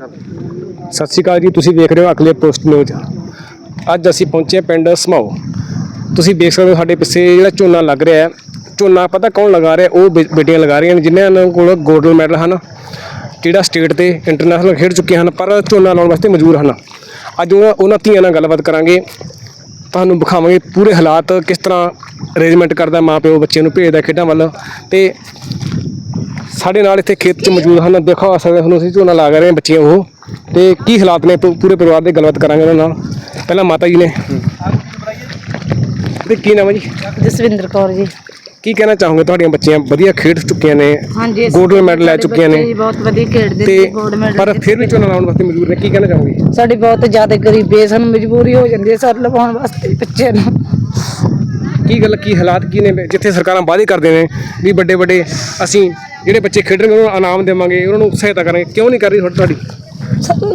ਸਤਿ ਸ਼੍ਰੀ ਅਕਾਲ ਜੀ, ਤੁਸੀਂ ਵੇਖ ਰਹੇ ਹੋ ਅਗਲੇ ਪੋਸਟ ਨਿਊਜ਼। ਅੱਜ ਅਸੀਂ ਪਹੁੰਚੇ ਪਿੰਡ ਸਮਾਓ। ਤੁਸੀਂ ਦੇਖ ਸਕਦੇ ਹੋ ਸਾਡੇ ਪਿੱਛੇ ਜਿਹੜਾ ਝੋਨਾ ਲੱਗ ਰਿਹਾ ਹੈ। ਝੋਨਾ ਪਤਾ ਕੌਣ ਲਗਾ ਰਿਹਾ, ਉਹ ਬੇ- ਬੇਟੀਆਂ ਲਗਾ ਰਹੀਆਂ ਨੇ, ਜਿਨ੍ਹਾਂ ਕੋਲ ਗੋਲਡ ਮੈਡਲ ਹਨ, ਜਿਹੜਾ ਸਟੇਟ ਤੇ ਇੰਟਰਨੈਸ਼ਨਲ ਖੇਡ ਚੁੱਕੇ ਹਨ, ਪਰ ਝੋਨਾ ਲਾਉਣ ਵਾਸਤੇ ਮਜਬੂਰ ਹਨ। ਅੱਜ ਉਹਨਾਂ ਉਹਨਾਂ ਧੀਆਂ ਨਾਲ ਗੱਲਬਾਤ ਕਰਾਂਗੇ। ਤੁਹਾਨੂੰ ਵਿਖਾਵਾਂਗੇ ਪੂਰੇ ਹਾਲਾਤ, ਕਿਸ ਤਰ੍ਹਾਂ ਅਰੇਂਜਮੈਂਟ ਕਰਦਾ ਮਾਂ ਪਿਓ ਬੱਚਿਆਂ ਨੂੰ ਭੇਜਦਾ ਖੇਡਾਂ ਵੱਲ। ਤੇ ਸਾਡੇ ਨਾਲ ਇੱਥੇ ਖੇਤ 'ਚ ਮੌਜੂਦ ਹਨ। ਦੇਖੋ ਆ ਸਕਦੇ ਤੁਹਾਨੂੰ ਅਸੀਂ ਝੋਨਾ ਲਾ ਰਹੇ ਹਾਂ ਬੱਚੀਆਂ ਉਹ। ਤੇ ਕੀ ਹਾਲਾਤ ਨੇ? ਪੂ- ਪੂਰੇ ਪਰਿਵਾਰ ਦੇ ਗੱਲਬਾਤ ਕਰਾਂਗੇ ਉਹਨਾਂ ਨਾਲ। ਪਹਿਲਾਂ ਮਾਤਾ ਜੀ ਨੇ। ਤੇ ਕੀ ਨਾਮ ਹੈ ਜੀ? ਜਸਵਿੰਦਰ ਕੌਰ ਜੀ। ਕੀ ਕਹਿਣਾ ਚਾਹੋਗੇ? ਤੁਹਾਡੀਆਂ ਬੱਚੀਆਂ ਵਧੀਆ ਖੇਡ ਚੁੱਕੀਆਂ ਨੇ। ਹਾਂਜੀ ਅਸੀਂ- ਗੋਲਡ ਮੈਡਲ ਲੈ ਸਾਡੇ ਚੁੱਕੀਆਂ ਨੇ। ਬੱਚੇ ਜੀ ਬਹੁਤ ਵਧੀਆ ਖੇਡਦੇ ਤੇ ਨੇ ਗੋਲਡ ਮੈਡਲ ਪਰ ਫਿਰ ਵੀ ਝੋਨਾ ਲਾਉਣ ਵਾਸਤੇ ਮਜਬੂਰ ਨੇ। ਕੀ ਕਹਿਣਾ ਚਾਹੋਗੇ? ਸਾਡੀ ਬਹੁਤ ਜ਼ਿਆਦਾ ਗਰੀਬੀ ਹੈ ਸਾਨੂੰ ਮਜਬੂਰੀ ਹੋ ਜਾਂਦੀ ਹੈ ਸਰ ਲਵਾਉਣ ਵਾਸਤੇ ਬੱਚਿਆਂ ਨੂੰ। ਕੀ ਗੱਲ ਕੀ ਹਾਲਾਤ ਕੀ ਨੇ ਜਿੱਥੇ ਸਰਕਾਰਾਂ ਵਾਅਦੇ ਕਰਦੇ ਨੇ ਵੀ ਵੱਡੇ ਵੱਡੇ ਅਸੀਂ ਜਿਹੜੇ ਬੱਚੇ ਖੇਡਣਗੇ ਉਹਨਾਂ ਨੂੰ ਇਨਾਮ ਦੇਵਾਂਗੇ ਉਹਨਾਂ ਨੂੰ ਸਹਾਇਤਾ ਕਰਾਂਗੇ ਕਿਉਂ ਨਹੀਂ ਕਰ ਰਹੀ ਤੁਹਾਡੀ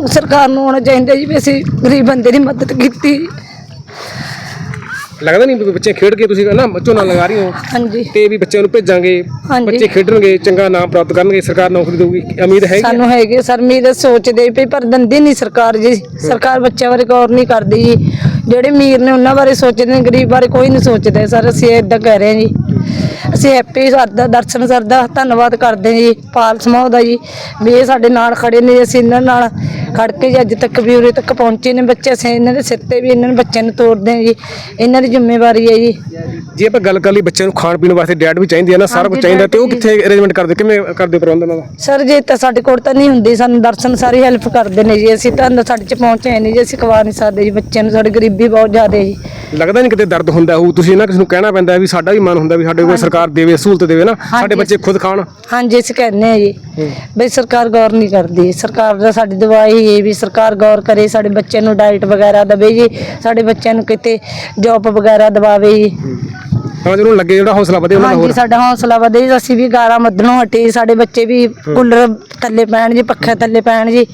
ਸਰਕਾਰ ਨੂੰ ਹੋਣਾ ਚਾਹੀਦਾ ਜੀ ਵੀ ਅਸੀਂ ਗਰੀਬ ਬੰਦੇ ਦੀ ਮਦਦ ਕੀਤੀ। ਲੱਗਦਾ ਨਹੀਂ ਵੀ ਬੱਚੇ ਖੇਡ ਕੇ ਤੁਸੀਂ ਨਾ ਝੋਨਾ ਲਗਾ ਰਹੀ ਹੋ? ਹਾਂਜੀ। ਤੇ ਵੀ ਬੱਚਿਆਂ ਨੂੰ ਭੇਜਾਂਗੇ। ਬੱਚੇ ਖੇਡਣਗੇ ਚੰਗਾ ਨਾਮ ਪ੍ਰਾਪਤ ਕਰਨਗੇ ਸਰਕਾਰ ਨੌਕਰੀ ਦੇਊਗੀ ਉਮੀਦ ਹੈ? ਸਾਨੂੰ ਹੈਗੇ ਸਰ ਮੀਰ ਸੋਚਦੇ ਪਈ ਪਰ ਦੰਦੀ ਨਹੀਂ ਸਰਕਾਰ ਜੀ। ਸਰਕਾਰ ਬੱਚਿਆਂ ਬਾਰੇ ਗੌਰ ਨਹੀਂ ਕਰਦੀ ਜੀ। ਜਿਹੜੇ ਅਮੀਰ ਨੇ ਉਹਨਾਂ ਬਾਰੇ ਸੋਚਦੇ ਨੇ, ਗਰੀਬ ਬਾਰੇ ਕੋਈ ਨਹੀਂ ਸੋਚਦੇ, ਸਰ, ਅਸੀਂ ਇਦਾਂ ਕਹਿ ਰਹੇ ਹਾਂ ਜੀ। ਅਸੀਂ ਹੈਪੀ ਸਰ ਦਾ ਦਰਸ਼ਨ ਸਰ ਦਾ ਧੰਨਵਾਦ ਕਰਦੇ ਹਾਂ ਜੀ ਪਾਲ ਸਮਾਉ ਦਾ ਜੀ। ਵੀ ਇਹ ਸਾਡੇ ਨਾਲ ਖੜੇ ਨੇ ਅਸੀਂ ਇਹਨਾਂ ਨਾਲ ਖੜ ਕੇ ਜੀ ਅੱਜ ਤੱਕ ਵੀ ਉਰੇ ਤੱਕ ਪਹੁੰਚੇ ਨੇ ਬੱਚੇ। ਅਸੀਂ ਇਹਨਾਂ ਦੇ ਸਿਰ ਤੇ ਵੀ ਇਹਨਾਂ ਨੂੰ ਬੱਚਿਆਂ ਨੂੰ ਤੋਰਦੇ ਹਾਂ ਜੀ। ਇਹਨਾਂ ਦੀ ਜ਼ਿੰਮੇਵਾਰੀ ਹੈ ਜੀ। ਜੇ ਆਪਾਂ ਗੱਲ ਕਰ ਲਈ ਬੱਚਿਆਂ ਨੂੰ ਖਾਣ ਪੀਣ ਵਾਸਤੇ ਡੈਡ ਵੀ ਚਾਹੀਦੀ ਹੈ ਨਾ ਸਾਰਾ ਕੁਝ ਚਾਹੀਦਾ ਤੇ ਉਹ ਕਿੱਥੇ ਅਰੇਂਜਮੈਂਟ ਕਰਦੇ? ਕਿਵੇਂ ਕਰਦੇ ਪ੍ਰਬੰਧ ਉਹਨਾਂ ਦਾ? ਸਰ ਜੇ ਤਾਂ ਸਾਡੇ ਕੋਲ ਤਾਂ ਨਹੀਂ ਹੁੰਦੀ ਸਾਨੂੰ ਦਰਸ਼ਨ ਸਾਰੀ ਹੈਲਪ ਕਰਦੇ ਨੇ ਜੀ। ਅਸੀਂ ਤਾਂ ਸਾਡੇ ਚ ਪਹੁੰਚੇ ਨਹੀਂ ਜੀ ਅਸੀਂ ਖਵਾ ਨਹੀਂ ਸਕਦੇ ਜੀ ਬੱਚਿਆਂ ਨੂੰ ਸਾਡੀ ਗਰੀਬੀ ਬਹੁਤ ਜ਼ਿਆਦਾ ਹੈ ਜੀ। ਲੱਗਦਾ ਨਹੀਂ ਕਿਤੇ ਦਰਦ ਹੁੰਦਾ ਹੋਊ ਤੁਸੀਂ ਨਾ ਕਿਸੇ ਨੂੰ ਕਹਿਣਾ ਪੈਂਦਾ ਵੀ ਸਾਡਾ ਵੀ ਮਨ ਹੁੰਦਾ ਵੀ ਸਾਡੇ ਕੋਲ ਸਰਕਾਰ ਦੇਵੇ ਸਹੂਲਤ ਦੇਵੇ ਨਾ ਸਾਡੇ ਬੱਚੇ ਖੁਦ ਖਾਣ। ਹਾਂਜੀ ਅਸੀਂ ਕਹਿੰਦੇ ਹਾਂ ਜੀ ਬਈ ਸਰਕਾਰ ਗੌਰ ਨਹੀਂ ਕਰਦੀ। ਸਰਕਾਰ ਦਾ ਸਾਡੀ ਦੁਆ ਇਹੀ ਵੀ ਸਰਕਾਰ ਗੌਰ ਕਰੇ ਸਾਡੇ ਬੱਚਿਆਂ ਨੂੰ ਡਾਈਟ ਵਗੈਰਾ ਦੇਵੇ ਜੀ ਸਾਡੇ ਬੱਚਿਆਂ ਨੂੰ ਕਿਤੇ ਜੌਬ ਵਗੈਰਾ ਦਿਵਾਵੇ ਜੀ। ਤਾਂ ਜਿਹਨੂੰ ਲੱਗੇ ਜਿਹੜਾ ਹੌਸਲਾ ਵਧੇ ਉਹਨਾਂ ਦਾ ਹਾਂਜੀ ਸਾਡਾ ਹੌਸਲਾ ਵਧੇ ਜੀ ਅਸੀਂ ਵੀ ਗਾਰਾਂ ਮੱਧਣੋਂ ਹਟੇ ਸਾਡੇ ਬੱਚੇ ਵੀ ਕੂਲਰ ਥੱਲੇ ਪੈਣ ਜੀ ਪੱਖੇ ਥੱਲੇ ਪੈਣ ਜੀ।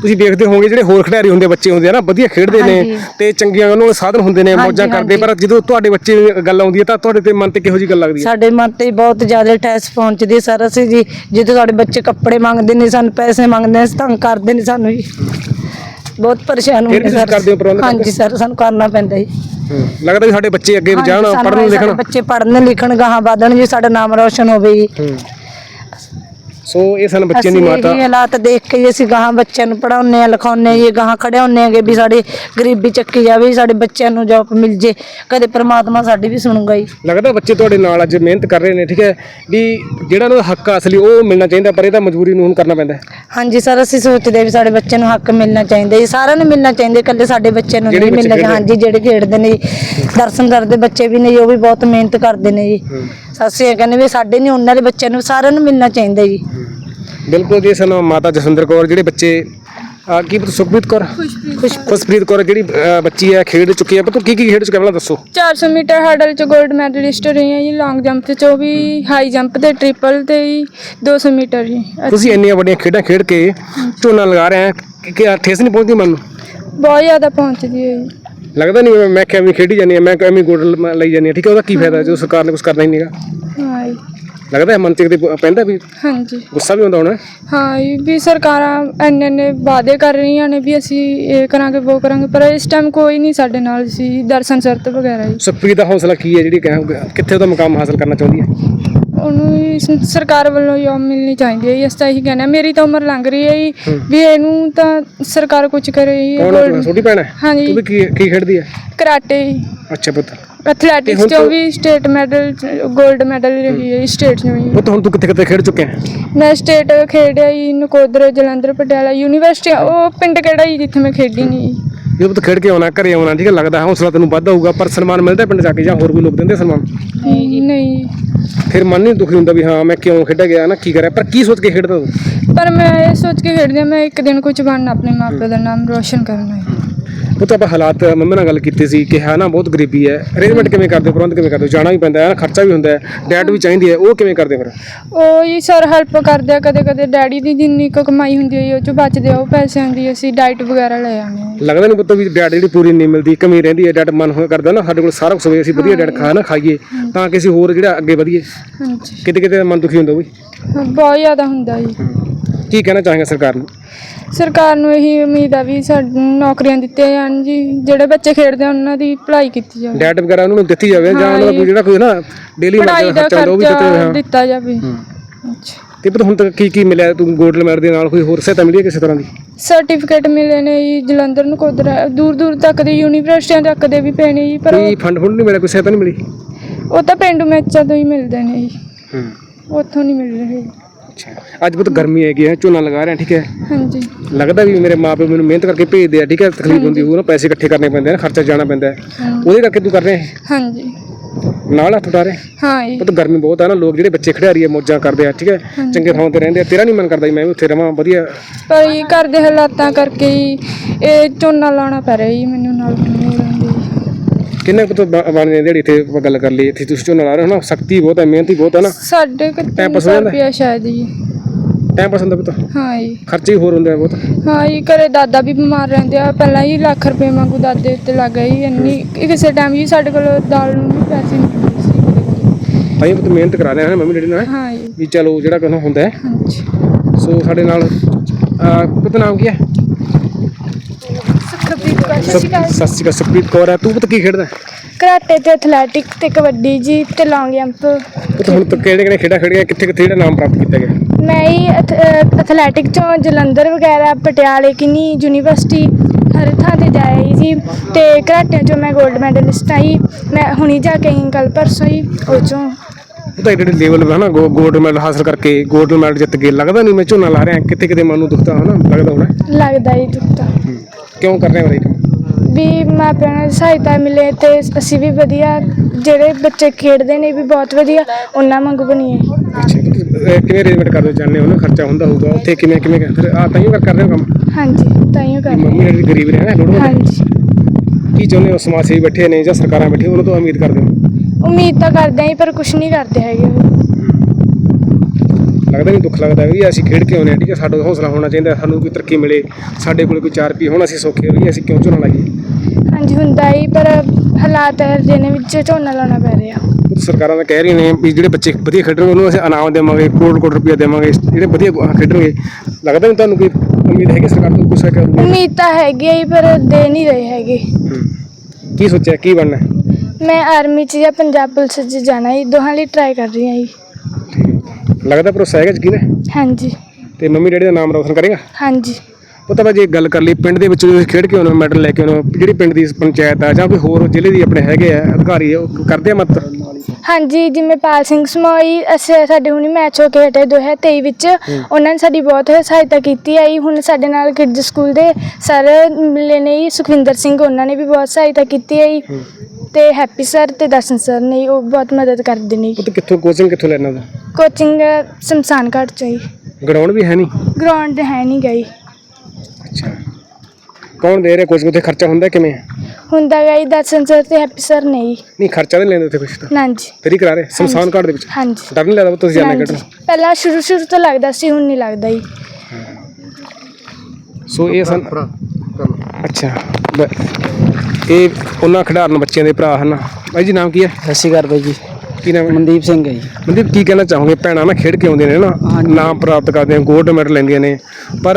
ਤੁਸੀਂ ਦੇਖਦੇ ਹੋਵੋਗੇ ਜਿਹੜੇ ਹੋਰ ਖਿਡਾਰੀ ਹੁੰਦੇ ਬੱਚੇ ਹੁੰਦੇ ਆ ਨਾ ਵਧੀਆ ਖੇਡਦੇ ਨੇ। ਤੇ ਚੰਗੀਆਂ ਉਹਨਾਂ ਨੂੰ ਸਾਧਨ ਹੁੰਦੇ ਨੇ ਮੌਜਾਂ ਕਰਦੇ। ਪਰ ਜਦੋਂ ਤੁਹਾਡੇ ਬੱਚੇ ਗੱਲ ਆਉਂਦੀ ਹੈ ਤਾਂ ਤੁਹਾਡੇ ਤੇ ਮਨ ਤੇ ਕਿਹੋ ਜੀ ਗੱਲ ਲੱਗਦੀ ਹੈ ਸਾਡੇ ਮਨ ਤੇ ਬਹੁਤ ਜ਼ਿਆਦਾ ਠੈਸ ਪਹੁੰਚਦੀ ਹੈ ਸਰ ਅਸੀਂ ਜੀ ਜਦੋਂ ਸਾਡੇ ਬੱਚੇ ਕੱਪੜੇ ਮੰਗਦੇ ਨੇ ਸਾਨੂੰ ਪੈਸੇ ਮੰਗਦੇ ਨੇ ਤੰਗ ਕਰਦੇ ਨੇ ਸਾਨੂੰ ਜੀ ਬਹੁਤ ਪਰੇਸ਼ਾਨ ਫਿਰ ਹੁੰਦੇ ਤੁਸੀਂ ਸਰ ਕਰਦੇ ਹੋ ਪ੍ਰਬੰਧ ਹਾਂਜੀ ਸਰ ਸਾਨੂੰ ਕਰਨਾ ਪੈਂਦਾ ਜੀ। ਲੱਗਦਾ ਵੀ ਸਾਡੇ ਬੱਚੇ ਅੱਗੇ ਜਾਣ ਹਾਂਜੀ, ਸਾਨੂੰ ਪੜ੍ਹਨ ਇਹ ਸਾਡੇ ਲਿਖਣ ਬੱਚੇ ਪੜ੍ਹਨ ਲਿਖਣ ਗਾਹਾਂ ਵਧਣ ਜੀ ਸਾਡਾ ਨਾਮ ਰੋਸ਼ਨ ਹੋਵੇ ਜੀ ਹੂੰ। ਸੋ ਇਹ ਸਨ ਬੱਚਿਆਂ ਦੀ ਮਾਤਾ ਇਹ ਹਾਲਾਤ ਦੇਖ ਕੇ ਜੀ ਅਸੀਂ ਗਾਹਾਂ ਬੱਚਿਆਂ ਨੂੰ ਪੜਾਉਂਦੇ ਆ ਲਿਖਾਉਂਦੇ ਆ ਜੀ ਗਾਹਾਂ ਖੜੇ ਹੁੰਦੇ ਆਗੇ ਵੀ ਸਾਡੀ ਗਰੀਬੀ ਚੱਕੀ ਜਾਵੇ ਸਾਡੇ ਬੱਚਿਆਂ ਨੂੰ ਜੌਬ ਮਿਲ ਜੇ ਕਦੇ ਪ੍ਰਮਾਤਮਾ ਸਾਡੀ ਵੀ ਸੁਣੂਗਾ ਜੀ। ਲੱਗਦਾ ਬੱਚੇ ਤੁਹਾਡੇ ਨਾਲ ਅੱਜ ਮਿਹਨਤ ਕਰ ਰਹੇ ਨੇ ਠੀਕ ਹੈ? ਵੀ ਜਿਹੜਾ ਉਹਨਾਂ ਦਾ ਹੱਕ ਆ ਅਸਲੀ ਉਹ ਮਿਲਣਾ ਚਾਹੀਦਾ ਪਰ ਇਹ ਤਾਂ ਮਜਬੂਰੀ ਨੂੰ ਹੁਣ ਕਰਨਾ ਪੈਂਦਾ ਹੈ। ਹਾਂਜੀ ਸਰ ਅਸੀਂ ਸੋਚਦੇ ਵੀ ਸਾਡੇ ਬੱਚੇ ਨੂੰ ਹੱਕ ਮਿਲਣਾ ਚਾਹੀਦਾ ਜੀ। ਸਾਰਿਆਂ ਨੂੰ ਮਿਲਣਾ ਚਾਹੀਦਾ ਇਕੱਲੇ ਸਾਡੇ ਬੱਚੇ ਨੂੰ ਜਿਹੜੇ ਨਹੀਂ ਬੱਚੇ ਮਿਲਣਾ ਹਾਂਜੀ ਜਿਹੜੇ ਖੇਡਦੇ ਨੇ ਜੀ ਦਰਸ਼ਨ ਕਰਦੇ ਬੱਚੇ ਵੀ ਨੇ ਜੀ, ਉਹ ਵੀ ਬਹੁਤ ਮਿਹਨਤ ਕਰਦੇ ਨੇ ਜੀ। ਅਸੀਂ ਇਹ ਕਹਿੰਦੇ ਵੀ ਸਾਡੇ ਨਹੀਂ ਉਹਨਾਂ ਦੇ ਬੱਚਿਆਂ ਨੂੰ ਸਾਰਿਆਂ ਨੂੰ ਮਿਲਣਾ ਚਾਹੀਦਾ ਜੀ। ਬਿਲਕੁਲ ਜੀ ਸਨ ਮਾਤਾ ਜਸਵਿੰਦਰ ਕੌਰ ਜਿਹੜੇ ਬੱਚੇ ਆ ਕੀ ਪਤਾ ਸੁਖਪ੍ਰੀਤ ਕੌਰ? ਖੁਸ਼ ਖੁਸ਼ਪ੍ਰੀਤ ਕੌਰ ਜਿਹੜੀ ਬੱਚੀ ਹੈ ਖੇਡ ਚੁੱਕੀ ਹੈ ਪਰ ਕੀ ਕੀ ਖੇਡ ਚੁੱਕੀ ਹੈ ਪਹਿਲਾਂ ਦੱਸੋ। 400 ਮੀਟਰ ਹਰਡਲ ਚ 골ਡ ਮੈਡਲਿਸਟ ਰਹੀ ਹਾਂ ਜੀ ਲੌਂਗ ਜੰਪ ਚ ਉਹ ਵੀ ਹਾਈ ਜੰਪ ਤੇ ਟ੍ਰਿਪਲ ਤੇ ਜੀ 200 ਮੀਟਰ ਜੀ ਤੁਸੀਂ ਇੰਨੀਆਂ ਵੱਡੀਆਂ ਖੇਡਾਂ ਖੇਡ ਕੇ ਝੋਨਾ ਲਗਾ ਰਹੇ ਆ ਕਿ- ਕਿ ਠੇਸ ਨਹੀਂ ਪਹੁੰਚਦੀ ਮਨ ਨੂੰ? ਬਹੁਤ ਜ਼ਿਆਦਾ ਪਹੁੰਚਦੀ ਹੈ ਜੀ। ਲੱਗਦਾ ਨਹੀਂ ਮੈਂ ਕਿਹਾ ਵੀ ਖੇਡੀ ਜਾਂਦੀ ਆ ਮੈਂ ਐਵੇਂ ਗੋਲ ਲਈ ਜਾਂਦੀ ਆ ਠੀਕ ਹੈ ਉਹਦਾ ਕੀ ਫਾਇਦਾ ਜਦੋਂ ਸਰਕਾਰ ਨੇ ਕੁਝ ਕਰਨਾ ਹੀ ਨਹੀਂਗਾ। ਹਾਂ ਜੀ ਲੱਗਦਾ ਹੈ ਮਨ ਚ ਕਿਤੇ ਪੈਂਦਾ ਵੀ ਹਾਂਜੀ। ਗੁੱਸਾ ਵੀ ਹੁੰਦਾ ਹੋਣਾ। ਹਾਂ ਜੀ ਵੀ ਸਰਕਾਰਾਂ ਇੰਨੇ ਇੰਨੇ ਵਾਅਦੇ ਕਰ ਰਹੀਆਂ ਨੇ ਵੀ ਅਸੀਂ ਇਹ ਕਰਾਂਗੇ ਉਹ ਕਰਾਂਗੇ ਪਰ ਇਸ ਟਾਈਮ ਕੋਈ ਨਹੀਂ ਸਾਡੇ ਨਾਲ ਸੀ ਦਰਸ਼ਨ ਸਰਤ ਵਗੈਰਾ ਜੀ ਸੁਖਪ੍ਰੀਤ ਦਾ ਹੌਸਲਾ ਕੀ ਹੈ ਜਿਹੜੀ ਕਹੋਗੇ ਕਿੱਥੇ ਉਹਦਾ ਮੁਕਾਮ ਹਾਸਲ ਕਰਨਾ ਚਾਹੁੰਦੀ ਹੈ? ਉਹਨੂੰ ਸ- ਸਰਕਾਰ ਵੱਲੋਂ ਜੋਬ ਮਿਲਣੀ ਚਾਹੀਦੀ ਹੈ ਜੀ ਅਸੀਂ ਤਾਂ ਇਹੀ ਕਹਿੰਦੇ ਹਾਂ। ਮੇਰੀ ਤਾਂ ਉਮਰ ਲੰਘ ਰਹੀ ਹੈ ਜੀ। ਵੀ ਇਹਨੂੰ ਤਾਂ ਸਰਕਾਰ ਕੁਝ ਕਰੇ ਜੀ ਕੌਣ ਹੈ ਤੁਹਾਡਾ? ਛੋਟੀ ਭੈਣ? ਹੈ ਹਾਂਜੀ। ਉਹ ਵੀ ਕੀ ਕੀ ਖੇਡਦੀ ਹੈ? ਕਰਾਟੇ ਜੀ। ਅੱਛਾ ਪੁੱਤ। ਐਥਲੈਟਿਕਸ ਚੋਂ ਤੂੰ- ਵੀ ਸਟੇਟ ਮੈਡਲ 골ਡ ਮੈਡਲ ਰਹੀ ਹੈ ਸਟੇਟ ਚੋਂ ਵੀ ਉਹ ਤਾਂ ਹੁਣ ਤੂੰ ਕਿੱਥੇ ਕਿੱਥੇ ਖੇਡ ਚੁੱਕਿਆ ਹੈ? ਮੈਂ ਸਟੇਟ ਖੇਡਿਆ ਜੀ ਨਕੋਦਰ ਜਲੰਧਰ ਪਟਿਆਲਾ ਯੂਨੀਵਰਸਿਟੀ ਉਹ ਪਿੰਡ ਕਿਹੜਾ ਜੀ ਜਿੱਥੇ ਮੈਂ ਖੇਡੀ ਨਹੀਂ। ਜਦੋਂ ਤੂੰ ਖੇਡ ਕੇ ਆਉਣਾ ਘਰੇ ਆਉਣਾ ਠੀਕ ਹੈ ਲੱਗਦਾ ਹੌਸਲਾ ਤੈਨੂੰ ਵੱਧ ਹੋਊਗਾ ਪਰ ਸਨਮਾਨ ਮਿਲਦਾ ਪਿੰਡ ਜਾ ਕੇ ਜਾਂ ਹੋਰ ਵੀ ਲੋਕ ਦਿੰਦੇ ਸਨਮਾਨ? ਨਹੀਂ ਫਿਰ ਮਨ ਨਹੀਂ ਦੁਖੀ ਹੁੰਦਾ ਵੀ ਹਾਂ ਮੈਂ ਕਿਉਂ ਖੇਡਿਆ ਗਿਆ ਨਾ ਕੀ ਕਰਿਆ? ਪਰ ਕੀ ਸੋਚ ਕੇ ਖੇਡਦਾ ਤੂੰ? ਪਰ ਮੈਂ ਇਹ ਸੋਚ ਕੇ ਖੇਡਦੀ ਹਾਂ ਮੈਂ ਇੱਕ ਦਿਨ ਕੁਝ ਬਣਨਾ ਆਪਣੇ ਮਾਪੇ ਦਾ ਨਾਮ ਰੋਸ਼ਨ ਕਰਨਾ ਹੈ। ਉਹ ਤਾਂ ਆਪਾਂ ਹਾਲਾਤ ਮੰਮੀ ਨਾਲ ਗੱਲ ਕੀਤੀ ਸੀ ਕਿ ਹੈ ਨਾ ਬਹੁਤ ਗਰੀਬੀ ਹੈ। ਅਰੇਂਜਮੈਂਟ ਕਿਵੇਂ ਕਰਦੇ ਹੋ? ਪ੍ਰਬੰਧ ਕਿਵੇਂ ਕਰਦੇ ਹੋ? ਜਾਣਾ ਵੀ ਪੈਂਦਾ ਹੈ ਨਾ? ਖਰਚਾ ਵੀ ਹੁੰਦਾ ਹੈ। ਡੈਡ ਵੀ ਚਾਹੀਦੀ ਹੈ ਉਹ ਕਿਵੇਂ ਕਰਦੇ ਫਿਰ? ਉਹ ਜੀ ਸਰ ਹੈਲਪ ਕਰਦੇ ਆ ਕਦੇ ਕਦੇ ਡੈਡੀ ਦੀ ਜਿੰਨੀ ਕੁ ਕਮਾਈ ਹੁੰਦੀ ਹੈ ਉਹ ਚੋਂ ਬਚਦੇ ਆ ਉਹ ਪੈਸਿਆਂ ਦੀ ਅਸੀਂ ਡਾਈਟ ਵਗੈਰਾ ਲੈ ਆਉਂਦੇ ਹਾਂ ਲੱਗਦਾ ਨਹੀਂ ਪੁੱਤ ਵੀ ਡੈਡ ਜਿਹੜੀ ਪੂਰੀ ਨਹੀਂ ਮਿਲਦੀ ਕਮੀ ਰਹਿੰਦੀ ਹੈ ਡੈਡ ਮਨ ਹੋਇਆ ਕਰਦਾ ਨਾ ਸਾਡੇ ਕੋਲ ਸਾਰਾ ਕੁਝ ਹੋਵੇ ਅਸੀਂ ਵਧੀਆ ਡੈਡ ਖਾ ਨਾ ਖਾਈਏ ਤਾਂ ਕਿਸੇ ਹੋਰ ਜਿਹੜਾ ਅੱਗੇ ਵਧੀਏ। ਹਾਂਜੀ। ਕਿਤੇ ਕਿਤੇ ਮਨ ਦੁਖੀ ਹੁੰਦਾ ਹਾਂ, ਬਹੁਤ ਜ਼ਿਆਦਾ ਹੁੰਦਾ ਜੀ। ਕੀ ਕਹਿਣਾ ਚਾਹਾਂਗੇ ਸਰਕਾਰ ਨੂੰ? ਸਰਕਾਰ ਨੂੰ ਇਹੀ ਉਮੀਦ ਆ ਵੀ ਸਾਨੂੰ ਨੌਕਰੀਆਂ ਦਿੱਤੀਆਂ ਜਾਣ ਜੀ ਜਿਹੜੇ ਬੱਚੇ ਖੇਡਦੇ ਆ ਉਹਨਾਂ ਦੀ ਭਲਾਈ ਕੀਤੀ ਜਾਵੇ। ਡੈਟ ਵਗੈਰਾ ਉਹਨਾਂ ਨੂੰ ਦਿੱਤੀ ਜਾਵੇ ਜਾਂ ਉਹਨਾਂ ਦਾ ਜਿਹੜਾ ਕੋਈ ਨਾ ਡੇਲੀ ਪੜ੍ਹਾਈ ਦਾ ਖਰਚਾ ਹੁੰਦਾ ਉਹ ਵੀ ਦਿੱਤਾ ਜਾਵੇ ਦਿੱਤਾ ਜਾਵੇ। ਅੱਛਾ। ਤੇ ਪਤਾ ਹੁਣ ਤੱਕ ਕੀ ਕੀ ਮਿਲਿਆ? ਤੂੰ ਗੋਲਡ ਮੈਡਲ ਦੇ ਨਾਲ ਕੋਈ ਹੋਰ ਸਹਾਇਤਾ ਮਿਲੀ ਹੈ ਕਿਸੇ ਤਰ੍ਹਾਂ ਦੀ? ਸਰਟੀਫਿਕੇਟ ਮਿਲੇ ਨੇ ਜੀ ਜਲੰਧਰ ਨੂੰ ਕੋਦਰ ਦੂਰ ਦੂਰ ਤੱਕ ਦੇ ਯੂਨੀਵਰਸਿਟੀਆਂ ਤੱਕ ਦੇ ਵੀ ਪਏ ਨੇ ਜੀ ਪਰ ਕੋਈ ਫੰਡ ਫੰਡ ਨਹੀਂ ਮਿਲਿਆ ਕੋਈ ਸਹਾਇਤਾ ਨਹੀਂ ਮਿਲੀ? ਉਹ ਤਾਂ ਪਿੰਡੂ ਮੈਚਾਂ ਤੋਂ ਹੀ ਮਿਲਦੇ ਨੇ ਜੀ। ਹੂੰ। ਉੱਥੋਂ ਨਹੀਂ ਮਿਲ ਰਹੇ। ਅੱਛਾ। ਅੱਜ ਬਹੁਤ ਗਰਮੀ ਹੈਗੀ ਹੈ ਝੋਨਾ ਲਗਾ ਰਹੇ ਹਾਂ ਠੀਕ ਹੈ? ਹਾਂਜੀ। ਲੱਗਦਾ ਵੀ ਮੇਰੇ ਮਾਪੇ ਮੈਨੂੰ ਮਿਹਨਤ ਕਰਕੇ ਭੇਜਦੇ ਆ ਠੀਕ ਹੈ? ਤਕਲੀਫ ਹੁੰਦੀ ਹੋਊ ਨਾ ਪੈਸੇ ਇਕੱਠੇ ਕਰਨੇ ਪੈਂਦੇ ਨੇ ਖਰਚਾ ਜਾਣਾ ਪੈਂਦਾ ਹੈ। ਉਹਦੇ ਕਰਕੇ ਤੂੰ ਕਰ ਰਿਹਾ ਹੈ ਹਾਂਜੀ। ਨਾਲ ਹੱਥ ਉਠਾ ਰਿਹਾ? ਹਾਂ ਜੀ। ਬਹੁਤ ਗਰਮੀ ਬਹੁਤ ਆ ਨਾ ਲੋਕ ਜਿਹੜੇ ਬੱਚੇ ਖਿਡਾਰੀ ਆ ਮੌਜਾਂ ਕਰਦੇ ਆ ਠੀਕ ਹੈ? ਚੰਗੇ ਥਾਂ ਤੇ ਰਹਿੰਦੇ ਆ ਤੇਰਾ ਨਹੀਂ ਮਨ ਕਰਦਾ ਵੀ ਮੈਂ ਵੀ ਉੱਥੇ ਰਵਾਂ ਵਧੀਆ। ਪਰ ਇਹ ਘਰ ਦੇ ਹਾਲਾਤਾਂ ਕਰਕੇ ਹੀ ਇਹ ਝੋਨਾ ਲਾਉਣਾ ਪੈ ਰਿਹਾ ਜੀ ਮੈਨੂੰ ਨਾਲ। ਕਿੰਨੇ ਕੁ ਤੋਂ ਬ- ਬਣ ਜਾਂਦੇ ਜਿਹੜੀ ਇੱਥੇ ਆਪਾਂ ਗੱਲ ਕਰ ਲਈ ਇੱਥੇ ਤੁਸੀਂ ਝੋਨਾ ਲਾ ਰਹੇ ਹੋ ਨਾ ਸ਼ਕਤੀ ਬਹੁਤ ਹੈ ਮਿਹਨਤੀ ਬਹੁਤ ਹੈ ਨਾ? ਸਾਡੇ ਕੋਲ ਟਾਈਮ ਪਾਸ ਹੋ? 300 ਜਾਂਦਾ? ਰੁਪਇਆ ਸ਼ਾਇਦ ਜੀ। ਟਾਈਮ ਪਸੰਦ ਆ ਪੁੱਤ? ਹਾਂ ਜੀ। ਖਰਚੇ ਹੀ ਹੋਰ ਹੁੰਦੇ ਆ ਬਹੁਤ। ਹਾਂ ਜੀ ਘਰੇ ਦਾਦਾ ਵੀ ਬਿਮਾਰ ਰਹਿੰਦੇ ਆ। ਪਹਿਲਾਂ ਹੀ ਲੱਖ ਰੁਪਏ ਮੰਗੂ ਦਾਦੇ ਉੱਤੇ ਲੱਗ ਗਈ ਇੰਨੀ ਕਿਸੇ ਟਾਈਮ ਜੀ ਸਾਡੇ ਕੋਲ ਦਾਲ ਨੂੰ ਵੀ ਪੈਸੇ ਨਹੀਂ ਹੁੰਦੇ ਸੀ। ਕਦੇ ਕਦੇ। ਤਾਂ ਹੀ ਪੁੱਤ ਮਿਹਨਤ ਕਰਾ ਰਹੇ ਹਾਂ ਮੰਮੀ ਡੈਡੀ ਨਾਲ। ਹਾਂ ਜੀ। ਵੀ ਚਲੋ ਜਿਹੜਾ ਕੋਈ ਹੁੰਦਾ ਹੈ। ਹਾਂਜੀ। ਸੋ ਸਾਡੇ ਨਾਲ ਅਹ, ਪੁੱਤ ਨਾਮ ਕੀ ਹੈ? ਸੁਖਪ੍ਰੀਤ ਕੌਰ ਸਤਿ ਸ਼੍ਰੀ ਅਕਾਲ ਸੁਖਪ੍ਰੀਤ ਕੌਰ ਹੈ। ਤੂੰ ਪੁੱਤ ਕੀ ਖੇਡਦਾ? ਹੈ? ਕਰਾਟੇ ਤੇ ਐਥਲੈਟਿਕ ਤੇ ਕਬੱਡੀ ਜੀ ਤੇ ਲੌਂਗ ਜੰਪ ਪੁੱਤ ਹੁਣ ਤੱਕ ਕਿਹੜੇ ਕਿਹੜੇ ਖੇਡਾਂ ਖੇਡੀਆਂ? ਕਿੱਥੇ ਕਿੱਥੇ ਜਿਹੜਾ ਨਾਮ ਪ੍ਰਾਪਤ ਕੀਤਾ ਗਿਆ? ਮੈਂ ਹੀ ਐਥਲੈਟਿਕ ਚੋਂ ਜਲੰਧਰ ਵਗੈਰਾ ਪਟਿਆਲੇ ਕਿੰਨੀ ਯੂਨੀਵਰਸਿਟੀ ਹਰ ਥਾਂ ਤੇ ਜਾਇਆ ਜੀ। ਤੇ ਕਰਾਟੇ ਚੋਂ ਮੈਂ 골ਡ ਮੈਡਲਿਸਟ ਆਈ। ਮੈਂ ਹੁਣੀ ਜਾ ਕੇ ਆਈ ਕੱਲ ਪਰਸੋਂ ਹੀ। ਉਹ ਚੋਂ ਉਹ ਤਾਂ ਜਿਹੜੇ ਲੈਵਲ ਹੈ ਨਾ ਗੋਲਡ ਮੈਡਲ ਹਾਸਲ ਕਰਕੇ ਗੋਲਡ ਮੈਡਲ ਜਿੱਤ ਕੇ ਲੱਗਦਾ ਨਹੀਂ ਮੈਂ ਝੋਨਾ ਲਾ ਰਿਹਾ ਕਿਤੇ ਕਿਤੇ ਮਨ ਨੂੰ ਦੁਖਦਾ ਹਨਾ? ਲੱਗਦਾ ਹੋਣਾ। ਲੱਗਦਾ ਹੀ ਦੁੱਖਦਾ। ਕਿਉਂ ਕਰ ਰਹੇ ਹੋ ਇਹ ਕੰਮ ਵੀ ਮਾਪਿਆਂ ਨਾਲ ਸਹਾਇਤਾ ਮਿਲੇ ਤੇ ਅਸੀਂ ਵੀ ਵਧੀਆ ਜਿਹੜੇ ਬੱਚੇ ਖੇਡਦੇ ਨੇ ਵੀ ਬਹੁਤ ਵਧੀਆ ਉਹਨਾਂ ਵਾਂਗੂ ਬਣੀਏ। ਅੱਛਾ ਤੁਸੀਂ, ਅਹ, ਕਿਵੇਂ ਅਰੇਂਜਮੈਂਟ ਕਰਦੇ ਜਾਣਦੇ ਹੋ? ਨਾ ਖਰਚਾ ਹੁੰਦਾ ਹੋਊਗਾ ਉੱਥੇ ਕਿਵੇਂ ਕਿਵੇਂ ਕਰ- ਫਿਰ ਆ ਤਾਂ ਹੀ ਕਰ ਰਹੇ ਹੋ ਕੰਮ? ਹਾਂਜੀ ਤਾਈਓ ਕਰ ਮੰਮੀ ਡੈਡੀ ਗਰੀਬ ਨੇ ਨਾ ਲੋੜ ਹਾਂਜੀ। ਕੀ ਚਾਹੁੰਦੇ ਹੋ? ਸਮਾਜ ਸੇਵੀ ਬੈਠੇ ਨੇ ਜਾਂ ਸਰਕਾਰਾਂ ਬੈਠੀਆਂ ਉਹਨਾਂ ਤੋਂ ਉਮੀਦ ਕਰਦੇ ਹੋ? ਉਮੀਦ ਤਾਂ ਕਰਦੇ ਆਂ ਪਰ ਕੁਝ ਨਹੀਂ ਕਰਦੇ ਹੈਗੇ। ਉਹ। ਲੱਗਦਾ ਨਹੀਂ ਦੁੱਖ ਲੱਗਦਾ ਵੀ ਅਸੀਂ ਖੇਡ ਕੇ ਆਉਂਦੇ ਹਾਂ ਠੀਕ ਹੈ? ਸਾਡਾ ਹੌਸਲਾ ਹੋਣਾ ਚਾਹੀਦਾ ਸਾਨੂੰ ਕੋਈ ਤਰੱਕੀ ਮਿਲੇ ਸਾਡੇ ਕੋਲ ਕੋਈ 4 ਰੁਪਏ ਹੋਣ ਅਸੀਂ ਸੌਖੇ ਰਹੀਏ ਅਸੀਂ ਕਿਉਂ ਝੋਨਾ ਲਾਈਏ? ਹਾਂਜੀ ਹੁੰਦਾ ਹੀ ਪਰ ਹਾਲਾਤ ਇਹੋ ਜਿਹੇ ਨੇ ਵਿੱਚ ਝੋਨਾ ਲਾਉਣਾ ਪੈ ਰਿਹਾ। ਸਰਕਾਰਾਂ ਤਾਂ ਕਹਿ ਰਹੀਆਂ ਨੇ ਵੀ ਜਿਹੜੇ ਬੱਚੇ ਵਧੀਆ ਖੇਡਣਗੇ ਉਹਨੂੰ ਅਸੀਂ ਇਨਾਮ ਦੇਵਾਂਗੇ ਕਰੋੜ ਕਰੋੜ ਰੁਪਏ ਦੇਵਾਂਗੇ ਜਿਹੜੇ ਵਧੀਆ ਖੇਡਣਗੇ। ਲੱਗਦਾ ਨਹੀਂ ਤੁਹਾਨੂੰ ਕੋਈ ਉਮੀਦ ਹੈ ਕਿ ਸਰਕਾਰ ਤੋਂ ਕੁਛ ਕਰੂਗੀ ਉਮੀਦ ਤਾਂ ਹੈਗੀ ਹੀ ਪਰ ਦੇ ਨਹੀਂ ਰਹੇ ਹੈਗੇ। ਹੂੰ। ਕੀ ਸੋਚਿਆ ਕੀ ਬਣਨਾ? ਹੈ? ਮੈਂ ਆਰਮੀ 'ਚ ਜਾਂ ਪੰਜਾਬ ਪੁਲਿਸ 'ਚ ਜਾਣਾ ਹੀ ਦੋਹਾਂ ਲਈ ਟਰਾਈ ਕਰ ਰਹੀ ਹਾਂ ਜੀ। ਹੈ ਲੱਗਦਾ ਭਰੋਸਾ ਹੈਗਾ ਯਕੀਨ ਹੈ? ਹਾਂਜੀ। ਤੇ ਮੰਮੀ ਡੈਡੀ ਦਾ ਨਾਮ ਰੋਸ਼ਨ ਕਰੇਗਾ? ਹਾਂਜੀ। ਪਤਾ ਵਾ ਜੇ ਗੱਲ ਕਰ ਲਈ ਪਿੰਡ ਦੇ ਵਿੱਚ ਤੁਸੀਂ ਖੇਡ ਕੇ ਆਉਂਦੇ ਹੋ ਮੈਡਲ ਲੈ ਕੇ ਆਉਂਦੇ ਹੋ? ਜਿਹੜੀ ਪਿੰਡ ਦੀ ਪੰਚਾਇਤ ਆ ਜਾਂ ਕੋਈ ਹੋਰ ਜ਼ਿਲ੍ਹੇ ਦੀ ਆਪਣੇ ਹੈਗੇ ਆ ਅਧਿਕਾਰੀ ਆ, ਉਹ ਕਰਦੇ ਆ ਮਤ? ਹਾਂਜੀ ਜਿਵੇਂ ਪਾਲ ਸਿੰਘ ਸਮੋਈ ਅਸੀਂ ਸਾਡੇ ਹੁਣੀ ਮੈਚ ਹੋ ਕੇ ਹਟੇ 2023 ਵਿੱਚ। ਉਹਨਾਂ ਨੇ ਸਾਡੀ ਬਹੁਤ ਸਹਾਇਤਾ ਕੀਤੀ ਜੀ। ਹੁਣ ਸਾਡੇ ਨਾਲ ਕਿਡਜ਼ ਸਕੂਲ ਦੇ ਸਰ ਮਿਲੇ ਨੇ ਜੀ, ਸੁਖਵਿੰਦਰ ਸਿੰਘ ਉਹਨਾਂ ਨੇ ਵੀ ਬਹੁਤ ਸਹਾਇਤਾ ਕੀਤੀ ਜੀ। ਤੇ ਹੈਪੀ ਸਰ ਤੇ ਦਰਸ਼ਨ ਸਰ ਨੇ ਉਹ ਬਹੁਤ ਮਦਦ ਕਰਦੇ ਨੇ ਉਹ ਤਾਂ ਕਿੱਥੋਂ ਕੋਚਿੰਗ ਕਿੱਥੋਂ ਲੈਣਾ ਦਾ ਕੋਚਿੰਗ ਸ਼ਮਸ਼ਾਨ ਘਾਟ ਚ ਜੀ ਗਰਾਊਂਡ ਵੀ ਹੈ ਨਹੀਂ? ਗਰਾਊਂਡ ਹੈ ਨਹੀਂ ਗਈ। ਅੱਛਾ। ਕੌਣ ਦੇ ਰਿਹਾ ਕੋਚਿੰਗ ਉੱਥੇ ਖਰਚਾ ਹੁੰਦਾ ਕਿਵੇਂ? ਹੈ? ਹੁੰਦਾ ਗਈ ਦਰਸ਼ਨ ਸਰ ਤੇ ਹੈਪੀ ਸਰ ਨੇ ਨਹੀਂ ਖਰਚਾ ਨਹੀਂ ਲੈਂਦੇ ਉੱਥੇ ਕੁਛ ਤਾਂ? ਹਾਂਜੀ। ਫਰੀ ਕਰਾ ਰਹੇ? ਸਮਸਾਨ ਘਾਟ ਦੇ ਵਿੱਚ? ਹਾਂਜੀ। ਡਰ ਨਹੀਂ ਲੱਗਦਾ ਵੀ ਤੁਸੀਂ ਜਾਣਾ ਹਾਂਜੀ। ਕੱਢਣ ਪਹਿਲਾਂ ਸ਼ੁਰੂ ਸ਼ੁਰੂ ਤੋਂ ਲੱਗਦਾ ਸੀ ਹੁਣ ਨਹੀਂ ਲੱਗਦਾ ਜੀ। ਸੋ ਇਹ ਸਨ ਅੱਛਾ ਇਹ ਉਹਨਾਂ ਖਿਡਾਰਨ ਬੱਚਿਆਂ ਦੇ ਭਰਾ ਹਨ। ਬਾਈ ਜੀ ਨਾਮ ਕੀ ਹੈ? ਸਤਿ ਸ਼੍ਰੀ ਅਕਾਲ ਬਾਈ ਜੀ। ਕੀ ਨਾਮ ਹੈ? ਮਨਦੀਪ ਸਿੰਘ ਹੈ ਜੀ। ਮਨਦੀਪ ਕੀ ਕਹਿਣਾ ਚਾਹੋਗੇ? ਭੈਣਾਂ ਨਾ ਖੇਡ ਕੇ ਆਉਂਦੇ ਨੇ ਨਾ ਨਾਮ ਪ੍ਰਾਪਤ ਕਰਦੇ ਆ ਗੋਲਡ ਮੈਡਲ ਲੈਂਦੀਆਂ ਨੇ। ਪਰ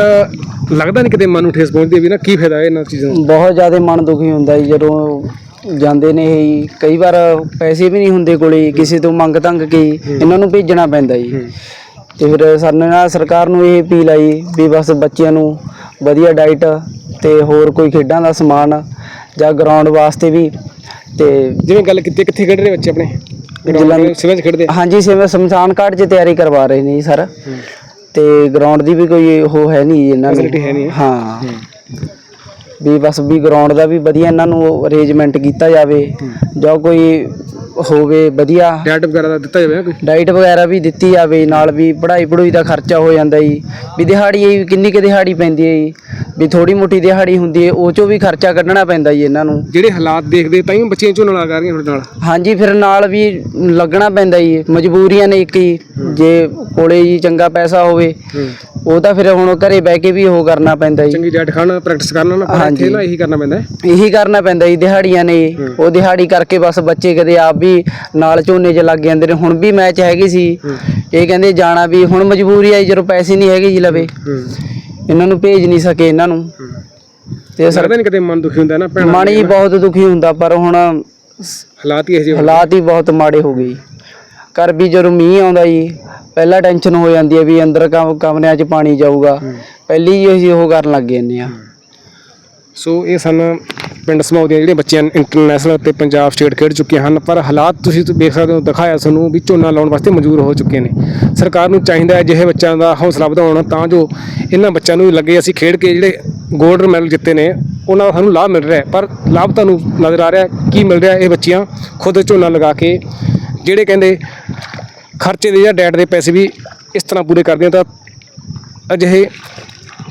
ਲੱਗਦਾ ਨਹੀਂ ਕਿਤੇ ਮਨ ਨੂੰ ਠੇਸ ਪਹੁੰਚਦੀ ਹੈ ਵੀ ਨਾ ਕੀ ਫਾਇਦਾ ਇਹਨਾਂ ਚੀਜ਼ਾਂ ਦਾ? ਬਹੁਤ ਜ਼ਿਆਦਾ ਮਨ ਦੁਖੀ ਹੁੰਦਾ ਜੀ ਜਦੋਂ ਜਾਂਦੇ ਨੇ ਇਹ ਜੀ। ਕਈ ਵਾਰ ਪੈਸੇ ਵੀ ਨਹੀਂ ਹੁੰਦੇ ਕੋਲੇ ਕਿਸੇ ਤੋਂ ਮੰਗ ਤੰਗ ਕੇ ਇਹਨਾਂ ਨੂੰ ਭੇਜਣਾ ਪੈਂਦਾ ਜੀ। ਤੇ ਫਿਰ ਸਾਨੂੰ ਨਾ ਸਰਕਾਰ ਨੂੰ ਇਹ ਅਪੀਲ ਆਈ ਵੀ ਬਸ ਬੱਚਿਆਂ ਨੂੰ ਵਧੀਆ ਡਾਈਟ ਤੇ ਹੋਰ ਕੋਈ ਖੇਡਾਂ ਦਾ ਸਮਾਨ ਜਾਂ ਗਰਾਊਂਡ ਵਾਸਤੇ ਵੀ ਤੇ ਜਿਵੇਂ ਗੱਲ ਕੀਤੀ ਕਿੱਥੇ ਖੇਡ ਰਹੇ ਬੱਚੇ ਆਪਣੇ? ਜਲੰਧਰ- ਸਿਵਲ ਖੇਡਦੇ? ਹਾਂਜੀ ਸਿਵੇਂ ਸ਼ਮਸ਼ਾਨ ਘਾਟ 'ਚ ਤਿਆਰੀ ਕਰਵਾ ਰਹੇ ਨੇ ਜੀ ਸਰ। ਤੇ ਗਰਾਊਂਡ ਦੀ ਵੀ ਕੋਈ ਉਹ ਹੈ ਨਹੀਂ ਇਹਨਾਂ। ਨੂੰ। ਹਾਂ ਵੀ ਬਸ ਵੀ ਗਰਾਊਂਡ ਦਾ ਵੀ ਵਧੀਆ ਇਹਨਾਂ ਨੂੰ ਅਰੇਂਜਮੈਂਟ ਕੀਤਾ ਜਾਵੇ ਜਾਂ ਕੋਈ ਹੋਵੇ ਵਧੀਆ। ਡਾਇਟ ਵਗੈਰਾ ਦਾ ਦਿੱਤਾ ਜਾਵੇ ਨਾ ਕੋਈ? ਡਾਈਟ ਵਗੈਰਾ ਵੀ ਦਿੱਤੀ ਜਾਵੇ ਨਾਲ ਵੀ ਪੜ੍ਹਾਈ ਪੜੂਈ ਦਾ ਖਰਚਾ ਹੋ ਜਾਂਦਾ ਜੀ। ਵੀ ਦਿਹਾੜੀ ਇਹ ਕਿੰਨੀ ਕੁ ਦਿਹਾੜੀ ਪੈਂਦੀ ਹੈ ਜੀ? ਵੀ ਥੋੜੀ ਮੋਟੀ ਦਿਹਾੜੀ ਹੁੰਦੀ ਹੈ ਉਹ ਚੋਂ ਵੀ ਖਰਚਾ ਕੱਢਣਾ ਪੈਂਦਾ ਜੀ ਇਹਨਾਂ ਨੂੰ। ਜਿਹੜੇ ਹਾਲਾਤ ਦੇਖਦੇ ਤਾਂ ਹੀ ਬੱਚੀਆਂ ਝੋਨਾ ਲਾ ਰਹੀਆਂ ਤੁਹਾਡੇ ਨਾਲ। ਹਾਂਜੀ ਫਿਰ ਨਾਲ ਵੀ ਲੱਗਣਾ ਪੈਂਦਾ ਜੀ ਮਜਬੂਰੀਆਂ ਨੇ ਇੱਕ ਹੀ। ਜੇ ਕੋਲੇ ਜੀ ਚੰਗਾ ਪੈਸਾ ਹੋਵੇ ਉਹ ਤਾਂ ਫਿਰ ਹੁਣ ਘਰੇ ਬਹਿ ਕੇ ਵੀ ਉਹ ਕਰਨਾ ਪੈਂਦਾ ਜੀ। ਚੰਗੀ ਡਾਈਟ ਖਾਣ ਪ੍ਰੈਕਟਿਸ ਕਰਨਾ ਨਾ ਪਰ। ਇੱਥੇ ਨਾ ਇਹੀ ਕਰਨਾ ਪੈਂਦਾ ਹੈ। ਇਹੀ ਕਰਨਾ ਪੈਂਦਾ ਜੀ ਦਿਹਾੜੀਆਂ ਨੇ। ਉਹ ਦਿਹਾੜੀ ਕਰਕੇ ਬਸ ਬੱਚੇ ਕਦੇ ਆਪ ਵੀ ਨਾਲ ਝੋਨੇ 'ਚ ਲੱਗ ਜਾਂਦੇ ਨੇ। ਹੁਣ ਵੀ ਮੈਚ ਹੈਗੀ ਸੀ। ਇਹ ਕਹਿੰਦੇ ਜਾਣਾ ਵੀ ਹੁਣ ਮਜਬੂਰੀ ਆਈ ਜਦੋਂ ਪੈਸੇ ਨਹੀਂ ਹੈਗੇ ਜੀ ਲਵੇ। ਹੂੰ। ਇਹਨਾਂ ਨੂੰ ਭੇਜ ਨਹੀਂ ਸਕੇ ਇਹਨਾਂ ਨੂੰ। ਤੇ ਸਰ ਨਹੀਂ ਕਦੇ ਮਨ ਦੁਖੀ ਹੁੰਦਾ ਨਾ ਭੈਣਾਂ ਮਨ ਜੀ ਬਹੁਤ ਦੁਖੀ ਹੁੰਦਾ ਪਰ ਹੁਣ ਹਾਲਾਤ ਹੀ ਇਹੋ ਜਿਹੇ ਹਾਲਾਤ ਹੀ ਬਹੁਤ ਮਾੜੇ ਹੋ ਗਏ ਜੀ। ਘਰ ਵੀ ਜਦੋਂ ਮੀਂਹ ਆਉਂਦਾ ਜੀ ਪਹਿਲਾਂ ਟੈਨਸ਼ਨ ਹੋ ਜਾਂਦੀ ਹੈ ਵੀ ਅੰਦਰ ਕਮ- ਕਮਰਿਆਂ 'ਚ ਪਾਣੀ ਜਾਊਗਾ। ਪਹਿਲੀ ਹੀ ਅਸੀਂ ਉਹ ਕਰਨ ਲੱਗ ਜਾਂਦੇ ਆ ਸੋ ਇਹ ਸਨ ਪਿੰਡ ਸਮੂਹ ਦੀਆਂ ਜਿਹੜੀਆਂ ਬੱਚੀਆਂ ਇੰਟਰਨੈਸ਼ਨਲ ਤੇ ਪੰਜਾਬ ਸਟੇਟ ਖੇਡ ਚੁੱਕੀਆਂ ਹਨ ਪਰ ਹਾਲਾਤ ਤੁਸੀਂ ਦੇਖ ਸਕਦੇ ਹੋ ਦਿਖਾਇਆ ਤੁਹਾਨੂੰ ਵੀ ਝੋਨਾ ਲਾਉਣ ਵਾਸਤੇ ਮਨਜ਼ੂਰ ਹੋ ਚੁੱਕੇ ਨੇ। ਸਰਕਾਰ ਨੂੰ ਚਾਹੀਦਾ ਹੈ ਜਿਹੇ ਬੱਚਿਆਂ ਦਾ ਹੌਸਲਾ ਵਧਾਉਣ ਤਾਂ ਜੋ ਇਹਨਾਂ ਬੱਚਿਆਂ ਨੂੰ ਵੀ ਲੱਗੇ ਅਸੀਂ ਖੇਡ ਕੇ ਜਿਹੜੇ 골ਡ ਮੈਡਲ ਜਿੱਤੇ ਨੇ ਉਹਨਾਂ ਦਾ ਸਾਨੂੰ ਲਾਭ ਮਿਲ ਰਿਹਾ ਹੈ। ਪਰ ਲਾਭ ਤੁਹਾਨੂੰ ਨਜ਼ਰ ਆ ਰਿਹਾ ਹੈ ਕੀ ਮਿਲ ਰਿਹਾ ਹੈ? ਇਹ ਬੱਚੀਆਂ ਖੁਦ ਝੋਨਾ ਲਗਾ ਕੇ ਜਿਹੜੇ ਕਹਿੰਦੇ ਖਰਚੇ ਦੇ ਜਾਂ ਡੈਟ ਦੇ ਪੈਸੇ ਵੀ ਇਸ ਤਰ੍ਹਾਂ ਪੂਰੇ ਕਰਦੇ ਕਰਦੀਆਂ ਤਾਂ ਅਜਿਹੇ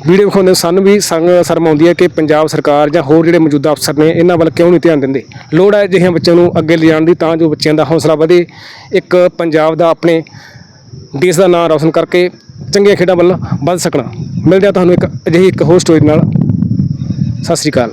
ਵੀਡੀਓ ਵਿਖਾਉਂਦੇ ਸਾਨੂੰ ਵੀ ਸੰਗ ਸ਼ਰਮ ਆਉਂਦੀ ਹੈ ਕਿ ਪੰਜਾਬ ਸਰਕਾਰ ਜਾਂ ਹੋਰ ਜਿਹੜੇ ਮੌਜੂਦਾ ਅਫਸਰ ਨੇ ਇਹਨਾਂ ਵੱਲ ਕਿਉਂ ਨਹੀਂ ਧਿਆਨ ਦਿੰਦੇ? ਲੋੜ ਹੈ ਅਜਿਹੇ ਬੱਚਿਆਂ ਨੂੰ ਅੱਗੇ ਲਿਜਾਣ ਦੀ ਤਾਂ ਜੋ ਬੱਚਿਆਂ ਦਾ ਹੌਸਲਾ ਵਧੇ। ਇੱਕ ਪੰਜਾਬ ਦਾ ਆਪਣੇ ਦੇਸ਼ ਦਾ ਨਾਮ ਰੌਸ਼ਨ ਕਰਕੇ ਚੰਗੀਆਂ ਖੇਡਾਂ ਵੱਲ ਵੱਧ ਸਕਣਾ। ਮਿਲਦੇ ਹਾਂ ਤੁਹਾਨੂੰ ਇੱਕ ਅਜਿਹੀ ਇੱਕ ਹੋਰ ਸਟੋਰੀ ਨਾਲ। ਸਤਿ ਸ੍ਰੀ ਅਕਾਲ।